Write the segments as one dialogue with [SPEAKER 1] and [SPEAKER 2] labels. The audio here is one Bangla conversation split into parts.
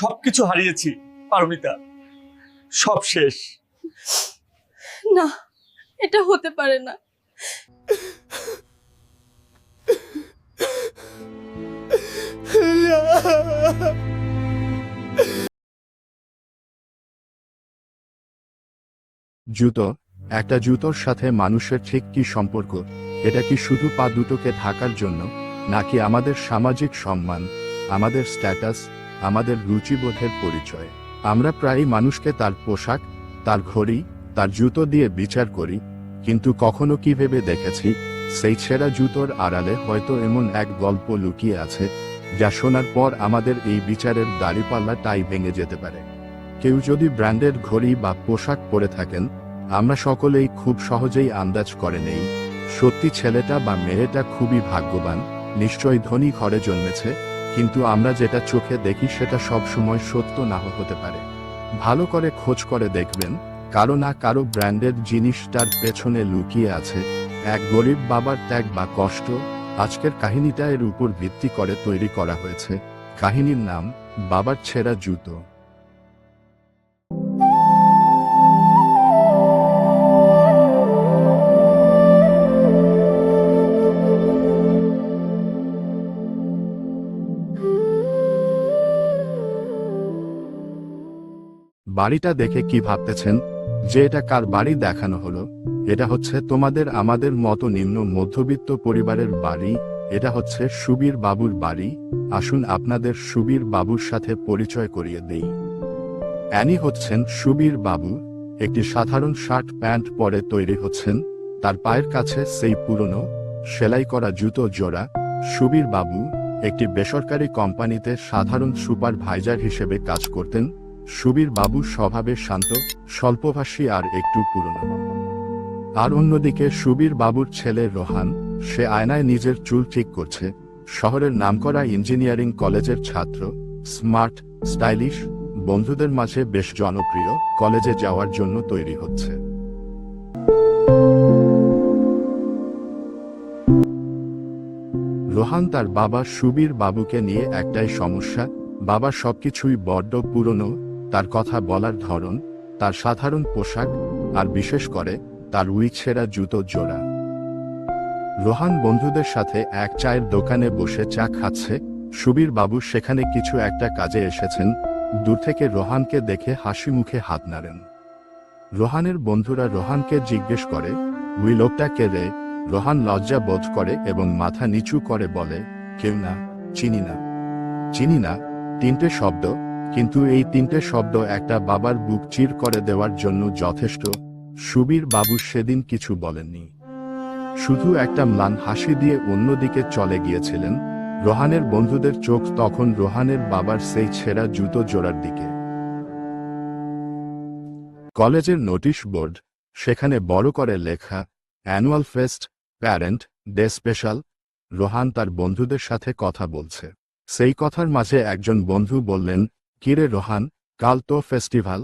[SPEAKER 1] সবকিছু হারিয়েছি পারমিতা। সব শেষ।
[SPEAKER 2] না এটা হতে পারে না।
[SPEAKER 3] জুতো একটা জুতোর সাথে মানুষের ঠিক কি সম্পর্ক? এটা কি শুধু পা দুটোকে ঢাকার জন্য নাকি আমাদের সামাজিক সম্মান আমাদের স্ট্যাটাস আমাদের রুচিবোধের পরিচয়। আমরা প্রায়ই মানুষকে তার পোশাক, তার ঘড়ি, তার জুতো দিয়ে বিচার করি, কিন্তু কখনো কি ভেবে দেখেছি, সেই ছেঁড়া জুতোর আড়ালে হয়তো এমন এক গল্প লুকিয়ে আছে, যা শোনার পর আমাদের এই বিচারের দাড়িপাল্লাটাই ভেঙে যেতে পারে। কেউ যদি ব্র্যান্ডেড ঘড়ি বা পোশাক পরে থাকেন, আমরা সকলেই খুব সহজেই আন্দাজ করে নেই, সত্যি ছেলেটা বা মেয়েটা খুবই ভাগ্যবান, নিশ্চয়ই ধনী ঘরে জন্মেছে কিন্তু আমরা যেটা চোখে দেখি সেটা সব সময় সত্য নাও হতে পারে। ভালো করে খোঁজ করে দেখবেন, কারও না কারও ব্র্যান্ডের জিনিসটার পেছনে লুকিয়ে আছে, এক গরিব বাবার ত্যাগ বা কষ্ট, আজকের কাহিনীটা এর উপর ভিত্তি করে তৈরি করা হয়েছে। কাহিনীর নাম, বাবার ছেঁড়া জুতো। বাড়িটা দেখে কি ভাবতেছেন? যে এটা কার বাড়ি দেখানো হলো? এটা হচ্ছে তোমাদের আমাদের মতো নিম্ন মধ্যবিত্ত পরিবারের বাড়ি, এটা হচ্ছে সুবীর বাবুর বাড়ি। আসুন আপনাদের সুবীর বাবুর সাথে পরিচয় করিয়ে দেই। অ্যানি হচ্ছেন সুবীর বাবু। একটি সাধারণ শার্ট প্যান্ট পরে তৈরি হচ্ছেন। তার পায়ের কাছে সেই পুরনো, সেলাই করা জুতো জোড়া, সুবীর বাবু। একটি বেসরকারি কোম্পানিতে সাধারণ সুপারভাইজার হিসেবে কাজ করতেন। সুবীর বাবু স্বভাবে শান্ত, স্বল্পভাষী আর একটু পুরনো। আর অন্যদিকে সুবীর বাবুর ছেলে রোহান, সে আয়নায় নিজের চুল ঠিক করছে, শহরের নামকরা ইঞ্জিনিয়ারিং কলেজের ছাত্র, স্মার্ট, স্টাইলিশ, বন্ধুদের মাঝে বেশ জনপ্রিয়, কলেজে যাওয়ার জন্য তৈরি হচ্ছে। রোহান তার বাবা সুবীর বাবুকে নিয়ে একটাই সমস্যা, বাবা সবকিছুই বড্ড পুরনো তার কথা বলার ধরন, তার সাধারণ পোশাক, আর বিশেষ করে, তার উইছেরা জুতো জোড়া। রোহান বন্ধুদের সাথে এক চায়ের দোকানে বসে চা খাচ্ছে, সুবীর বাবু সেখানে কিছু একটা কাজে এসেছেন, দূর থেকে রোহানকে দেখে হাসি মুখে হাত নাড়েন। রোহানের বন্ধুরা রোহানকে জিজ্ঞেস করে উই লোকটা কে রে? রোহান লজ্জা বোধ করে এবং মাথা নিচু করে বলে, কেউ না, চিনি না। চিনি না? তিনটে শব্দ। কিন্তু এই তিনটে শব্দ একটা বাবার বুক চির করে দেওয়ার জন্য যথেষ্ট, সুবীর বাবু সেদিন কিছু বলেননি। শুধু একটা ম্লান হাসি দিয়ে অন্যদিকে চলে গিয়েছিলেন, রোহানের বন্ধুদের চোখ তখন রোহানের বাবার সেই ছেঁড়া জুতো জোড়ার দিকে। কলেজের নোটিশ বোর্ড, সেখানে বড় করে লেখা, annual fest, parent, day special Rohan তার বন্ধুদের সাথে কথা বলছে। সেই কথার মাঝে একজন বন্ধু বললেন কিরে রোহান, কাল তো ফেস্টিভ্যাল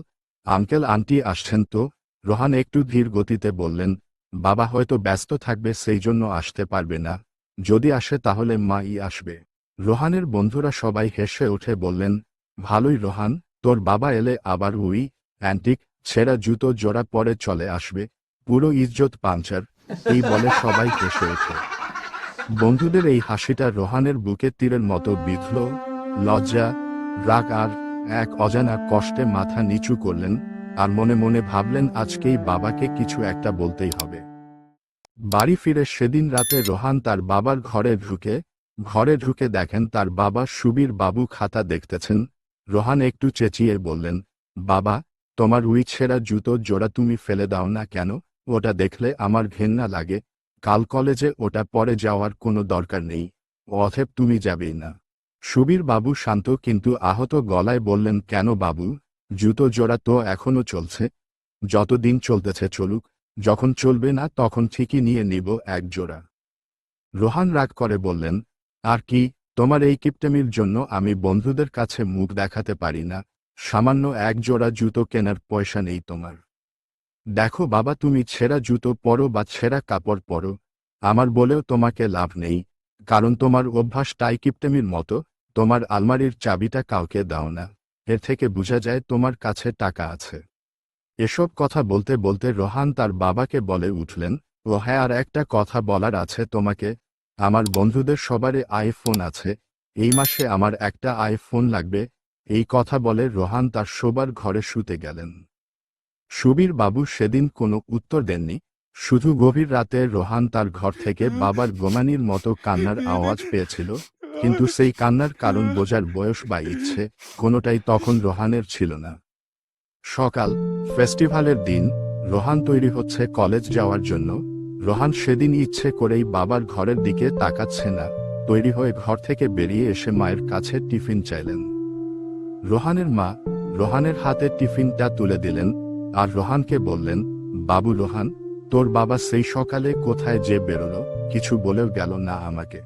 [SPEAKER 3] আঙ্কেল আন্টি আসছেন তো? রোহান একটু ধীর গতিতে বললেন, বাবা হয়তো ব্যস্ত থাকবে সেই জন্য আসতে পারবে না। যদি আসে তাহলে মা ই আসবে। রোহানের বন্ধুরা সবাই হেসে উঠে বললেন, ভালোই রোহান, তোর বাবা এলে আবার উই অ্যান্টিক ছেঁড়া জুতো জোড়া পরে চলে আসবে, পুরো ইজ্জত পাঞ্চার, এই বলে সবাই হেসে ওঠে। বন্ধুদের এই হাসিটা রোহানের বুকে তীরের মতো বিঁধল, লজ্জা, রাগ আর এক অজানা কষ্টে মাথা নিচু করলেন আর মনে মনে ভাবলেন আজকেই বাবাকে কিছু একটা বলতেই হবে। বাড়ি ফিরে সেদিন রাতে রোহান তার বাবার ঘরে ঢুকে ঘরে ঢুকে দেখেন তার বাবা সুবীর বাবু খাতা দেখতেছেন। রোহান একটু চেঁচিয়ে বললেন, বাবা, তোমার উইছেরা জুতো জোড়া তুমি ফেলে দাও না কেন? ওটা দেখলে আমার ঘেন্না লাগে। কাল কলেজে ওটা পরে যাওয়ার কোনো দরকার নেই। অথেব তুমি যাবেই না। সুবীর বাবু শান্ত কিন্তু আহত গলায় বললেন, কেন বাবু? জুতো জোড়া তো এখনও চলছে। যতদিন চলতেছে চলুক, যখন চলবে না তখন ঠিকই নিয়ে নিব এক জোড়া। রোহান রাগ করে বললেন, আর কি, তোমার এই কিপটেমির জন্য আমি বন্ধুদের কাছে মুখ দেখাতে পারি না। সামান্য এক জোড়া জুতো কেনার পয়সা নেই তোমার। দেখো বাবা, তুমি ছেঁড়া জুতো পরো বা ছেঁড়া কাপড় পরো। আমার বলেও তোমাকে লাভ নেই, কারণ তোমার অভ্যাস টাই কিপটেমির মতো। তোমার আলমারির চাবিটা কাউকে দাও না। এর থেকে বোঝা যায় তোমার কাছে টাকা আছে। এসব কথা বলতে বলতে রোহান তার বাবাকে বলে উঠলেন, ও হ্যাঁ আর একটা কথা বলার আছে তোমাকে। আমার বন্ধুদের সবারই আইফোন আছে। এই মাসে আমার একটা আইফোন লাগবে। এই কথা বলে রোহান তার শোবার ঘরে শুতে গেলেন। সুবীর বাবু সেদিন কোনো উত্তর দেননি। শুধু গভীর রাতে রোহান তার ঘর থেকে বাবার গোমানির মতো কান্নার আওয়াজ পেয়েছিল। কিন্তু সেই কান্নার কারণ বোঝার বয়স বা ইচ্ছে কোনোটাই তখন রোহানের ছিল না। সকাল ফেস্টিভ্যালের দিন, রোহান তৈরি হচ্ছে কলেজ যাওয়ার জন্য। রোহান সেদিন ইচ্ছে করেই বাবার ঘরের দিকে তাকাচ্ছে না, তৈরি হয়ে ঘর থেকে বেরিয়ে এসে মায়ের কাছে টিফিন চাইলেন। রোহানের মা রোহানের হাতে টিফিনটা তুলে দিলেন আর রোহানকে বললেন, বাবু রোহান, তোর বাবা সেই সকালে কোথায় যে বেরোলো, কিছু বলেও গেল না আমাকে।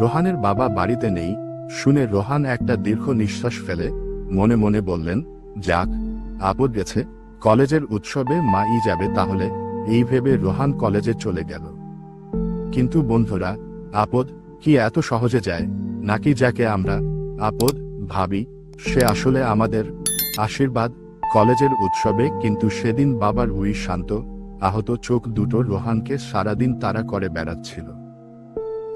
[SPEAKER 3] রোহানের বাবা বাড়িতে নেই, শুনে রোহান একটা দীর্ঘ নিঃশ্বাস ফেলে, মনে মনে বললেন, যাক, আপদ গেছে, কলেজের উৎসবে মা ই যাবে তাহলে, এই ভেবে রোহান কলেজে চলে গেল। কিন্তু বন্ধুরা, আপদ কি এত সহজে যায়? নাকি যাকে আমরা আপদ ভাবি, সে আসলে আমাদের আশীর্বাদ? কলেজের উৎসবে কিন্তু সেদিন বাবার উই শান্ত, আহত চোখ দুটো রোহানকে সারাদিন তাড়া করে বেড়াচ্ছিল।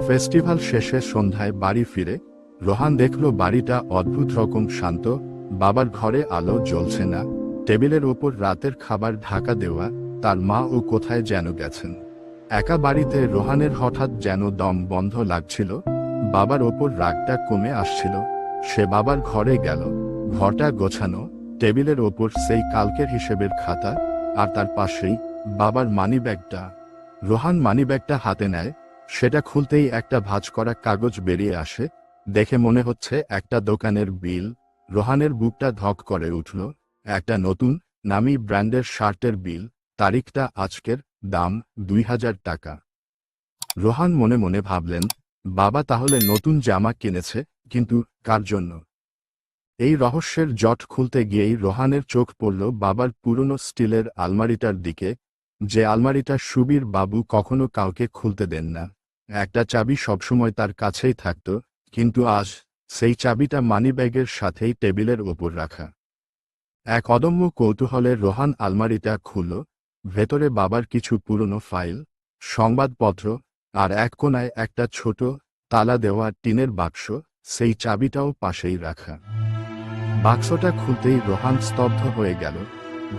[SPEAKER 3] ফেস্টিভ্যাল শেষে সন্ধ্যায় বাড়ি ফিরে, রোহান দেখল বাড়িটা অদ্ভুত রকম শান্ত, বাবার ঘরে আলো জ্বলছে না, টেবিলের ওপর রাতের খাবার ঢাকা দেওয়া, তার মা ও কোথায় যেন গেছেন। একা বাড়িতে রোহানের হঠাৎ যেন দম বন্ধ লাগছিল, বাবার ওপর রাগটা কমে আসছিল, সে বাবার ঘরে গেল, ঘরটা গোছানো, টেবিলের ওপর সেই কালকের হিসেবের খাতা, আর তার পাশেই বাবার মানি ব্যাগটা রোহান মানি ব্যাগটা হাতে নেয় সেটা খুলতেই একটা ভাঁজ করা কাগজ বেরিয়ে আসে, দেখে মনে হচ্ছে একটা দোকানের বিল, রোহানের বুকটা ধক করে উঠল, একটা নতুন, নামি ব্র্যান্ডের শার্টের বিল, তারিখটা আজকের, দাম দুই হাজার টাকা। রোহান মনে মনে ভাবলেন, বাবা তাহলে নতুন জামা কিনেছে, কিন্তু কার জন্য? এই রহস্যের জট খুলতে গিয়েই রোহানের চোখ পড়ল বাবার পুরনো স্টিলের আলমারিটার দিকে, যে আলমারিটা সুবীর বাবু কখনো কাউকে খুলতে দেন না। একটা চাবি সবসময় তার কাছেই থাকত, কিন্তু আজ, সেই চাবিটা মানিব্যাগের সাথেই টেবিলের ওপর রাখা। এক অদম্য কৌতূহলে রোহান আলমারিটা খুলল, ভেতরে বাবার কিছু পুরনো ফাইল, সংবাদপত্র আর এক কোনায় একটা ছোট, তালা দেওয়া টিনের বাক্স, সেই চাবিটাও পাশেই রাখা। বাক্সটা খুলতেই রোহান স্তব্ধ হয়ে গেল,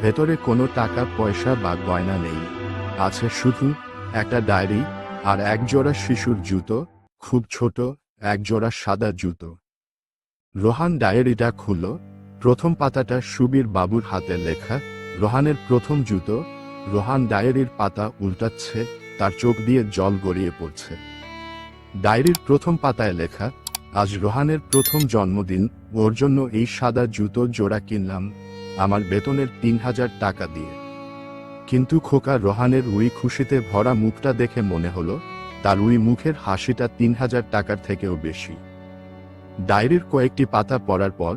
[SPEAKER 3] ভেতরে কোনো টাকা, পয়সা বা গয়না নেই, আছে শুধু একটা ডায়েরি আর এক জোড়া শিশুর জুতো, খুব ছোট এক জোড়া সাদা জুতো। রোহান ডায়েরিটা খুলল প্রথম পাতাটা সুবীর বাবুর হাতে লেখা, রোহানের প্রথম জুতো, রোহান ডায়েরির পাতা উল্টাচ্ছে, তার চোখ দিয়ে জল গড়িয়ে পড়ছে। ডায়েরির প্রথম পাতায় লেখা, আজ রোহানের প্রথম জন্মদিন, ওর জন্য এই সাদা জুতো জোড়া কিনলাম, আমার বেতনের তিন হাজার টাকা দিয়ে। কিন্তু খোকা রোহানের উই খুশিতে ভরা মুখটা দেখে মনে হলো, তার উই মুখের হাসিটা তিন হাজার টাকার থেকেও বেশি। ডায়েরির কয়েকটি পাতা পড়ার পর,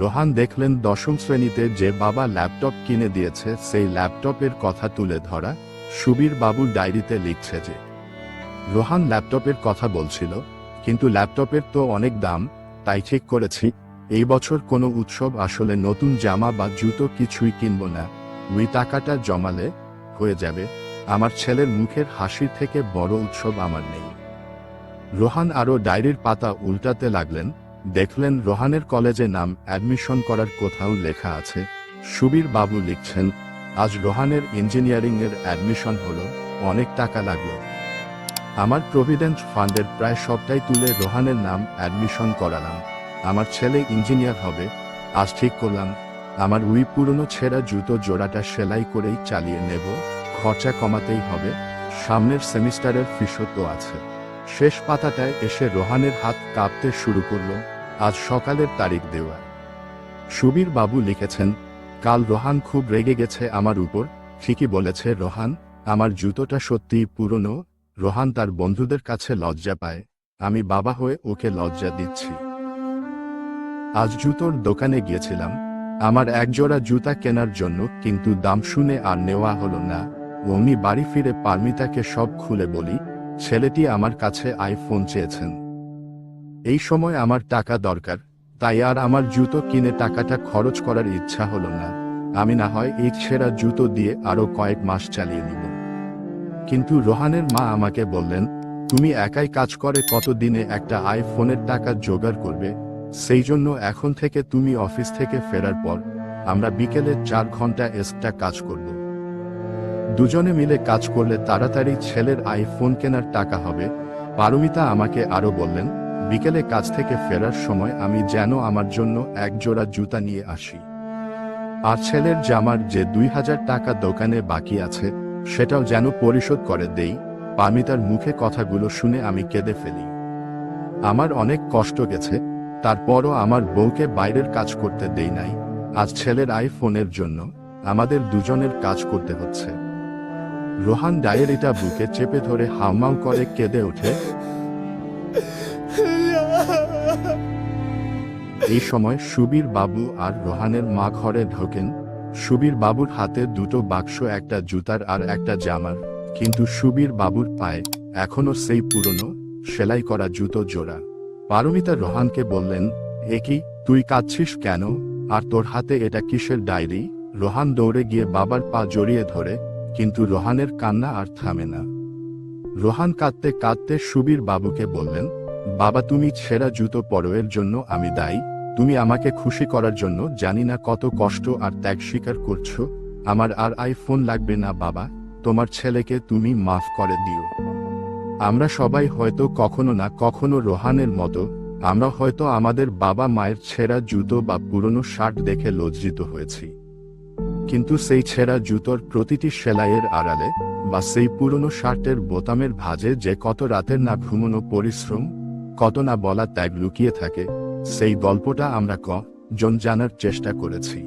[SPEAKER 3] রোহান দেখলেন দশম শ্রেণীতে যে বাবা ল্যাপটপ কিনে দিয়েছে, সেই ল্যাপটপের কথা তুলে ধরা সুবীর বাবু ডায়েরিতে লিখছে যে, রোহান ল্যাপটপের কথা বলছিল, কিন্তু ল্যাপটপের তো অনেক দাম, তাই ঠিক করেছি, এই বছর কোনো উৎসব আসলে নতুন জামা বা জুতো কিছুই কিনব না ওই টাকাটা জমালে হয়ে যাবে। আমার ছেলের মুখের হাসির থেকে বড় উৎসব আমার নেই। রোহান আরও ডায়েরির পাতা উল্টাতে লাগলেন। দেখলেন রোহানের কলেজে নাম অ্যাডমিশন করার কোথাও লেখা আছে। সুবীর বাবু লিখছেন, আজ রোহানের ইঞ্জিনিয়ারিং এর অ্যাডমিশন হলো, অনেক টাকা লাগল। আমার প্রভিডেন্ট ফান্ডের প্রায় সবটাই তুলে রোহানের নাম অ্যাডমিশন করালাম। আমার ছেলে ইঞ্জিনিয়ার হবে, আজ ঠিক করলাম আমার উই পুরনো ছেঁড়া জুতো জোড়াটা সেলাই করেই চালিয়ে নেব। খরচা কমাতেই হবে। সামনের সেমিস্টারের ফিসও তো আছে। শেষ পাতাটায় এসে রোহানের হাত কাঁপতে শুরু করল। আজ সকালের তারিখ দেওয়া। সুবীর বাবু লিখেছেন, কাল রোহান খুব রেগে গেছে আমার উপর। ঠিকই বলেছে রোহান, আমার জুতোটা সত্যিই পুরনো। রোহান তার বন্ধুদের কাছে লজ্জা পায়। আমি বাবা হয়ে ওকে লজ্জা দিচ্ছি। আজ জুতোর দোকানে গিয়েছিলাম। আমার একজোড়া জুতা কেনার জন্য কিন্তু দাম শুনে আর নেওয়া হলো না। অমনি বাড়ি ফিরে পারমিতাকে সব খুলে বলি, ছেলেটি আমার কাছে আইফোন চেয়েছেন। এই সময় আমার টাকা দরকার, তাই আর আমার জুতো কিনে টাকাটা খরচ করার ইচ্ছা হলো না। আমি না হয় এই ছেঁড়া জুতো দিয়ে আরও কয়েক মাস চালিয়ে নিব। কিন্তু রোহানের মা আমাকে বললেন, তুমি একাই কাজ করে কতদিনে একটা আইফোনের টাকা জোগাড় করবে? সেই জন্য এখন থেকে তুমি অফিস থেকে ফেরার পর, আমরা বিকেলে চার ঘণ্টা এক্সট্রা কাজ করব। দুজনে মিলে কাজ করলে তাড়াতাড়ি ছেলের আইফোন কেনার টাকা হবে। পারমিতা আমাকে আরও বললেন, বিকেলে কাজ থেকে ফেরার সময় আমি যেন আমার জন্য এক জোড়া জুতা নিয়ে আসি। আর ছেলের জামার যে দুই হাজার টাকা দোকানে বাকি আছে, সেটাও যেন পরিশোধ করে দেই। পারমিতার মুখে কথাগুলো শুনে আমি কেঁদে ফেলি। আমার অনেক কষ্ট গেছে তারপরও আমার বউকে বাইরের কাজ করতে দেই নাই, আজ ছেলের আইফোনের জন্য আমাদের দুজনের কাজ করতে হচ্ছে। রোহান ডায়েরিটা বুকে চেপে ধরে হাউমাউ করে কেঁদে ওঠে। এই সময় সুবীর বাবু আর রোহানের মা ঘরে ঢোকেন। সুবীর বাবুর হাতে দুটো বাক্স, একটা জুতার আর একটা জামার। কিন্তু সুবীর বাবুর পায়ে এখনও সেই পুরনো সেলাই করা জুতো জোড়া। পারমিতা রোহানকে বললেন, এ কি, তুই কাঁদছিস কেন? আর তোর হাতে এটা কিসের ডায়েরি? রোহান দৌড়ে গিয়ে বাবার পা জড়িয়ে ধরে, কিন্তু রোহানের কান্না আর থামে না। রোহান কাঁদতে কাঁদতে সুবীর বাবুকে বললেন, বাবা, তুমি ছেঁড়া জুতো পরোয়ের জন্য আমি দায়ী। তুমি আমাকে খুশি করার জন্য জানি না কত কষ্ট আর ত্যাগ স্বীকার করছ। আমার আর আইফোন লাগবে না বাবা। তোমার ছেলেকে তুমি মাফ করে দিও। আমরা সবাই হয়তো কখনো না, কখনো রোহানের মতো, আমরা হয়তো আমাদের বাবা মায়ের ছেঁড়া জুতো বা পুরনো শার্ট দেখে লজ্জিত হয়েছি। কিন্তু সেই ছেঁড়া জুতোর প্রতিটি সেলাইয়ের আড়ালে, বা সেই পুরনো শার্টের বোতামের ভাঁজে যে কত রাতের না ঘুমনো পরিশ্রম, কত না বলা ত্যাগ লুকিয়ে থাকে, সেই গল্পটা আমরা ক জন জানার চেষ্টা করেছি।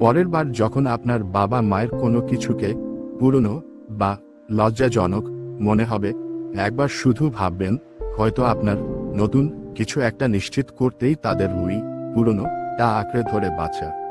[SPEAKER 3] পরের বার যখন আপনার বাবা মায়ের কোনো কিছুকে পুরনো বা লজ্জাজনক মনে হবে একবার শুধু ভাববেন, হয়তো আপনার নতুন কিছু একটা নিশ্চিত করতেই তাদের রুই পুরনো তা আঁকড়ে ধরে বাঁচা